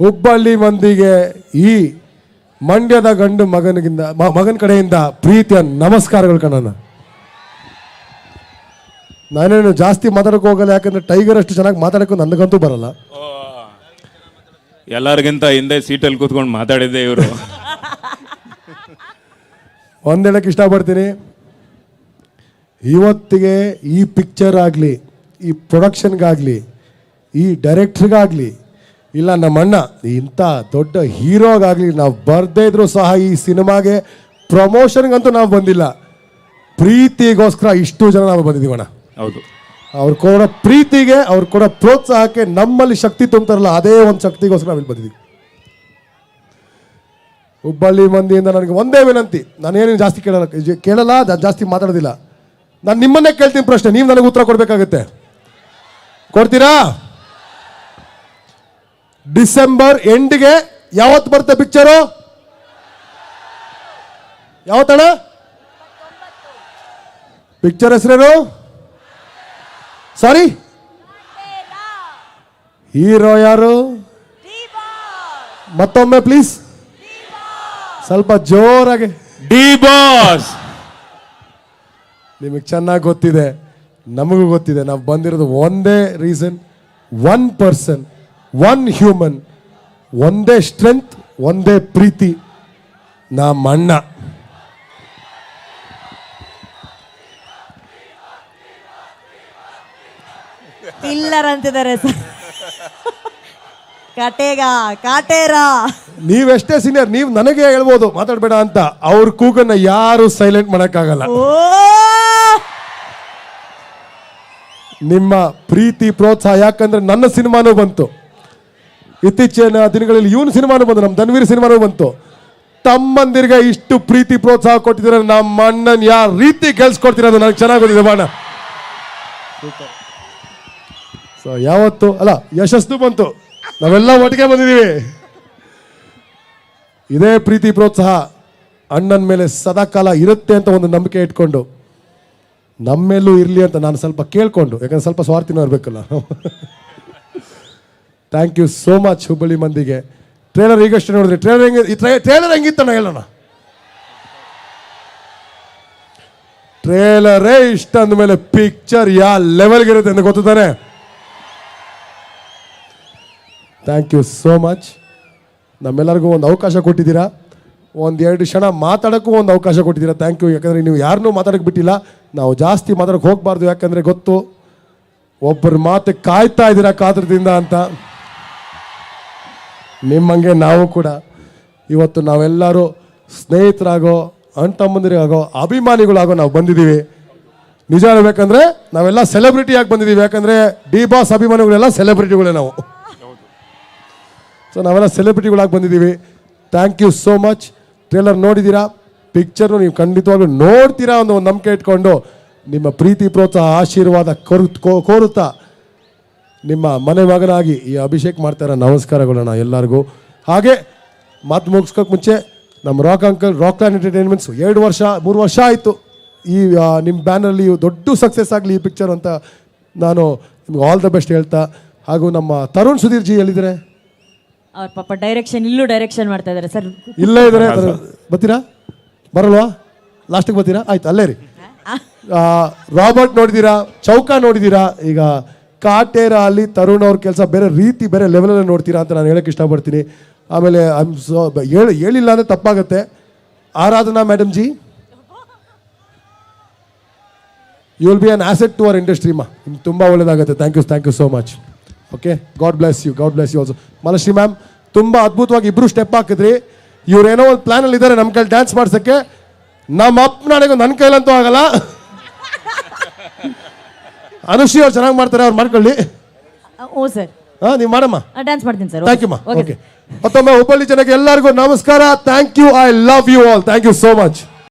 ಹುಬ್ಬಳ್ಳಿ ಮಂದಿಗೆ ಈ ಮಂಡ್ಯದ ಗಂಡು ಮಗನಿಗಿಂದ ಮಗನ ಕಡೆಯಿಂದ ಪ್ರೀತಿಯ ನಮಸ್ಕಾರಗಳು ಕಣ್ಣನ ನಾನೇನು ಜಾಸ್ತಿ ಮಾತಾಡಕ್ಕೆ ಹೋಗಲ್ಲ ಯಾಕಂದ್ರೆ ಟೈಗರ್ ಅಷ್ಟು ಚೆನ್ನಾಗಿ ಮಾತಾಡಕ್ಕೆ ನನಗಂತೂ ಬರಲ್ಲ. ಎಲ್ಲರಿಗಿಂತ ಹಿಂದೆ ಸೀಟಲ್ಲಿ ಕೂತ್ಕೊಂಡು ಮಾತಾಡಿದ್ದೆ ಇವರು. ಒಂದು ಹೇಳಕ್ಕೆ ಇಷ್ಟಪಡ್ತೀನಿ. ಇವತ್ತಿಗೆ ಈ ಪಿಕ್ಚರ್ ಆಗಲಿ ಈ ಪ್ರೊಡಕ್ಷನ್ಗಾಗಲಿ ಈ ಡೈರೆಕ್ಟ್ರಿಗಾಗಲಿ ಇಲ್ಲ ನಮ್ಮಣ್ಣ ಇಂಥ ದೊಡ್ಡ ಹೀರೋಗಾಗಲಿ ನಾವು ಬರ್ದೇ ಇದ್ರೂ ಸಹ ಈ ಸಿನಿಮಾಗೆ ಪ್ರಮೋಷನ್ಗಂತೂ ನಾವು ಬಂದಿಲ್ಲ. ಪ್ರೀತಿಗೋಸ್ಕರ ಇಷ್ಟು ಜನ ನಾವು ಬಂದಿದ್ದೀವಣ್ಣ ಹೌದು. ಅವ್ರು ಕೊಡೋ ಪ್ರೀತಿಗೆ ಅವ್ರು ಕೊಡೋ ಪ್ರೋತ್ಸಾಹಕ್ಕೆ ನಮ್ಮಲ್ಲಿ ಶಕ್ತಿ ತುಂಬ್ತಾರಲ್ಲ ಅದೇ ಒಂದು ಶಕ್ತಿಗೋಸ್ಕರ ನಾವಿಲ್ಲಿ ಬಂದಿದ್ದೀವಿ. ಹುಬ್ಬಳ್ಳಿ ಮಂದಿಯಿಂದ ನನಗೆ ಒಂದೇ ವಿನಂತಿ ನಾನೇನು ಜಾಸ್ತಿ ಕೇಳಲ್ಲ ಕೇಳಲ್ಲ ಜಾಸ್ತಿ ಮಾತಾಡೋದಿಲ್ಲ. ನಾನು ನಿಮ್ಮನ್ನೇ ಕೇಳ್ತೀನಿ ಪ್ರಶ್ನೆ ನೀವು ನನಗೆ ಉತ್ತರ ಕೊಡಬೇಕಾಗುತ್ತೆ. ಕೊಡ್ತೀರಾ? ಡಿಸೆಂಬರ್ ಎಂಡ್ಗೆ ಯಾವತ್ತು ಬರುತ್ತೆ ಪಿಕ್ಚರು ಯಾವತ್ತಣ ಪಿಕ್ಚರ್ ಹೆಸರೇನು? ಸಾರಿ ಹೀರೋ ಯಾರು? ಮತ್ತೊಮ್ಮೆ ಪ್ಲೀಸ್ ಸ್ವಲ್ಪ ಜೋರಾಗಿ. ಡಿ ಬಾಸ್ ನಿಮಗೆ ಚೆನ್ನಾಗಿ ಗೊತ್ತಿದೆ. ನಮಗೂ ಗೊತ್ತಿದೆ. ನಾವು ಬಂದಿರೋದು ಒಂದೇ reason one person one human ಒಂದೇ ಸ್ಟ್ರೆಂತ್ ಒಂದೇ ಪ್ರೀತಿ ನಮ್ಮ ಅಣ್ಣ ಕಿಲ್ಲರ್ ಅಂತಿದ್ದಾರೆ ಸರ್. ಕಟೇಗ ಕಾಟೇರ. ನೀವೆಷ್ಟೇ ಸೀನಿಯರ್ ನೀವು ನನಗೆ ಹೇಳ್ಬೋದು ಮಾತಾಡಬೇಡ ಅಂತ. ಅವ್ರ ಕೂಗನ್ನ ಯಾರು ಸೈಲೆಂಟ್ ಮಾಡೋಕ್ಕಾಗಲ್ಲ. ಓ! ನಿಮ್ಮ ಪ್ರೀತಿ ಪ್ರೋತ್ಸಾಹ ಯಾಕಂದ್ರೆ ನನ್ನ ಸಿನಿಮಾನೂ ಬಂತು. ಇತ್ತೀಚಿನ ದಿನಗಳಲ್ಲಿ ಇವನು ಸಿನಿಮಾನು ಬಂದು ನಮ್ಮ ಧನ್ವೀರ್ ಸಿನಿಮಾನು ಬಂತು. ತಮ್ಮಂದಿರ್ಗೆ ಇಷ್ಟು ಪ್ರೀತಿ ಪ್ರೋತ್ಸಾಹ ಕೊಟ್ಟಿದ್ರೆ ನಮ್ಮ ಅಣ್ಣನ್ ಯಾವ ರೀತಿ ಗೆಲ್ಸ್ಕೊಡ್ತೀರ ಅದು ನನಗೆ ಚೆನ್ನಾಗಿ ಗೊತ್ತಿದೆ ಬಾಣ. ಸೊ ಯಾವತ್ತು ಅಲ್ಲ ಯಶಸ್ಸು ಬಂತು. ನಾವೆಲ್ಲ ಒಟ್ಟಿಗೆ ಬಂದಿದ್ದೀವಿ. ಇದೇ ಪ್ರೀತಿ ಪ್ರೋತ್ಸಾಹ ಅಣ್ಣನ ಮೇಲೆ ಸದಾಕಾಲ ಇರುತ್ತೆ ಅಂತ ಒಂದು ನಂಬಿಕೆ ಇಟ್ಕೊಂಡು ನಮ್ಮೆಲ್ಲೂ ಇರಲಿ ಅಂತ ನಾನು ಸ್ವಲ್ಪ ಕೇಳ್ಕೊಂಡು ಯಾಕಂದ್ರೆ ಸ್ವಲ್ಪ ಸ್ವಾರ್ಥಿನೂ ಇರಬೇಕಲ್ಲ thank you so much Hubballi ಮಂದಿಗೆ ಟ್ರೇಲರ್ ಈಗಷ್ಟೇ ನೋಡಿದ್ರಿ ಟ್ರೇಲರ್ ಹೆಂಗೆ ಟ್ರೇಲರ್ ಹೆಂಗಿತ್ತಣ್ಣ ಹೇಳೋಣ ಟ್ರೇಲರೇ ಇಷ್ಟ ಅಂದಮೇಲೆ ಪಿಕ್ಚರ್ ಯಾವ ಲೆವೆಲ್ಗೆ ಇರುತ್ತೆ ಅಂತ ಗೊತ್ತಾನೆ ಥ್ಯಾಂಕ್ ಯು ಸೋ ಮಚ್ ನಮ್ಮೆಲ್ಲರಿಗೂ ಒಂದು ಅವಕಾಶ ಕೊಟ್ಟಿದ್ದೀರಾ? ಒಂದು ಎರಡು ಕ್ಷಣ ಮಾತಾಡೋಕ್ಕೂ ಒಂದು ಅವಕಾಶ ಕೊಟ್ಟಿದ್ದೀರಾ? ಥ್ಯಾಂಕ್ ಯು ಯಾಕಂದರೆ ನೀವು ಯಾರನ್ನೂ ಮಾತಾಡೋಕ್ಕೆ ಬಿಟ್ಟಿಲ್ಲ. ನಾವು ಜಾಸ್ತಿ ಮಾತಾಡಕ್ಕೆ ಹೋಗಬಾರ್ದು ಯಾಕಂದರೆ ಗೊತ್ತು. ಒಬ್ಬರ ಮಾತು ಕಾಯ್ತಾ ಇದ್ದೀರಾ ಕಾತುರದಿಂದ ಅಂತ. ನಿಮ್ಮಂಗೆ ನಾವು ಕೂಡ ಇವತ್ತು ನಾವೆಲ್ಲರೂ ಸ್ನೇಹಿತರಾಗೋ ಅಣ್ತಮ್ಮಂದಿರಾಗೋ ಅಭಿಮಾನಿಗಳಾಗೋ ನಾವು ಬಂದಿದ್ದೀವಿ. ನಿಜ ಹೇಳಬೇಕಂದ್ರೆ ನಾವೆಲ್ಲ ಸೆಲೆಬ್ರಿಟಿ ಆಗಿ ಬಂದಿದ್ದೀವಿ. ಯಾಕಂದರೆ ಡಿ ಬಾಸ್ ಅಭಿಮಾನಿಗಳೆಲ್ಲ ಸೆಲೆಬ್ರಿಟಿಗಳೇ ನಾವು. ಸೊ ನಾವೆಲ್ಲ ಸೆಲೆಬ್ರಿಟಿಗಳಾಗಿ ಬಂದಿದ್ದೀವಿ. Thank you so much trailer ನೋಡಿದ್ದೀರಾ? ಪಿಕ್ಚರ್ನು ನೀವು ಖಂಡಿತವಾಗ್ಲೂ ನೋಡ್ತೀರಾ ಒಂದು ನಂಬಿಕೆ ಇಟ್ಕೊಂಡು ನಿಮ್ಮ ಪ್ರೀತಿ ಪ್ರೋತ್ಸಾಹ, ಆಶೀರ್ವಾದ ಕೊರು ಕೋರುತ್ತಾ ನಿಮ್ಮ ಮನೆ ಮಗನಾಗಿ ಈ ಅಭಿಷೇಕ್ ಮಾಡ್ತಾರ ನಮಸ್ಕಾರಗಳನ್ನ ಎಲ್ಲರಿಗೂ. ಹಾಗೆ ಮಾತು ಮುಗಿಸ್ಕೋಕೆ ಮುಂಚೆ ನಮ್ಮ rock uncle rock land entertainments ಎರಡು ವರ್ಷ ಮೂರು ವರ್ಷ ಆಯಿತು. ಈ ನಿಮ್ಮ ಬ್ಯಾನಲ್ಲಿ ದೊಡ್ಡ ಸಕ್ಸಸ್ ಆಗಲಿ ಈ ಪಿಕ್ಚರ್ ಅಂತ ನಾನು ನಿಮ್ಗೆ ಆಲ್ ದ ಬೆಸ್ಟ್ ಹೇಳ್ತಾ ಹಾಗೂ ನಮ್ಮ ತರುಣ್ ಸುಧೀರ್ ಜಿ ಎಲ್ಲಿದ್ದಾರೆ? ಅವ್ರ ಪಾಪ ಡೈರೆಕ್ಷನ್ ಇಲ್ಲೂ ಡೈರೆಕ್ಷನ್ ಮಾಡ್ತಾ ಇದ್ದಾರೆ ಸರ್. ಇಲ್ಲ ಇದ್ದಾರೆ ಬರ್ತೀರಾ? ಬರಲ್ವಾ? ಲಾಸ್ಟಿಗೆ ಬರ್ತೀರಾ? ಆಯ್ತು ಅಲ್ಲೇ ರೀ ರಾಬರ್ಟ್ ನೋಡಿದ್ದೀರಾ ಚೌಕ ನೋಡಿದ್ದೀರಾ ಈಗ ಕಾಟೇರ ಅಲ್ಲಿ ತರುಣ್ ಅವ್ರ ಕೆಲಸ ಬೇರೆ ರೀತಿ ಬೇರೆ ಲೆವೆಲಲ್ಲಿ ನೋಡ್ತೀರಾ ಅಂತ ನಾನು ಹೇಳೋಕ್ಕೆ ಇಷ್ಟಪಡ್ತೀನಿ. ಆಮೇಲೆ ಐಮ್ ಸೊ ಹೇಳಿ, ಹೇಳಿಲ್ಲ ಅಂದರೆ ತಪ್ಪಾಗುತ್ತೆ. Aradhana madam ji. You will be an asset to our industry ma'am ನಿಮ್ಗೆ ತುಂಬ ಒಳ್ಳೇದಾಗುತ್ತೆ. Thank you thank you so much okay God bless you God bless you also Malashri ma'am ತುಂಬ ಅದ್ಭುತವಾಗಿ ಇಬ್ಬರು ಸ್ಟೆಪ್ ಹಾಕಿದ್ರಿ. ಇವರೇನೋ ಒಂದು ಪ್ಲ್ಯಾನಲ್ಲಿ ಇದ್ದಾರೆ ನಮ್ಮ ಕೈಲಿ ಡ್ಯಾನ್ಸ್ ಮಾಡ್ಸೋಕ್ಕೆ. ನಮ್ಮ ಅಪ್ಪ ನಾಳೆಗೂ ನನ್ನ ಕೈಲಂತೂ ಆಗಲ್ಲ. ಅನುಶ್ರೀ ಅವ್ರು ಚೆನ್ನಾಗಿ ಮಾಡ್ತಾರೆ ಅವ್ರು ಮಾಡ್ಕೊಳ್ಳಿ. Oh sir. ಹಾಂ ನೀವು ಮಾಡಮ್ಮ. ಡ್ಯಾನ್ಸ್ ಮಾಡ್ತೀನಿ sir. Thank you ma'am okay ಮತ್ತೊಮ್ಮೆ ಹುಬ್ಬಳ್ಳಿ ಜನಕ್ಕೆ ಎಲ್ಲರಿಗೂ ನಮಸ್ಕಾರ. Thank you I love you all thank you so much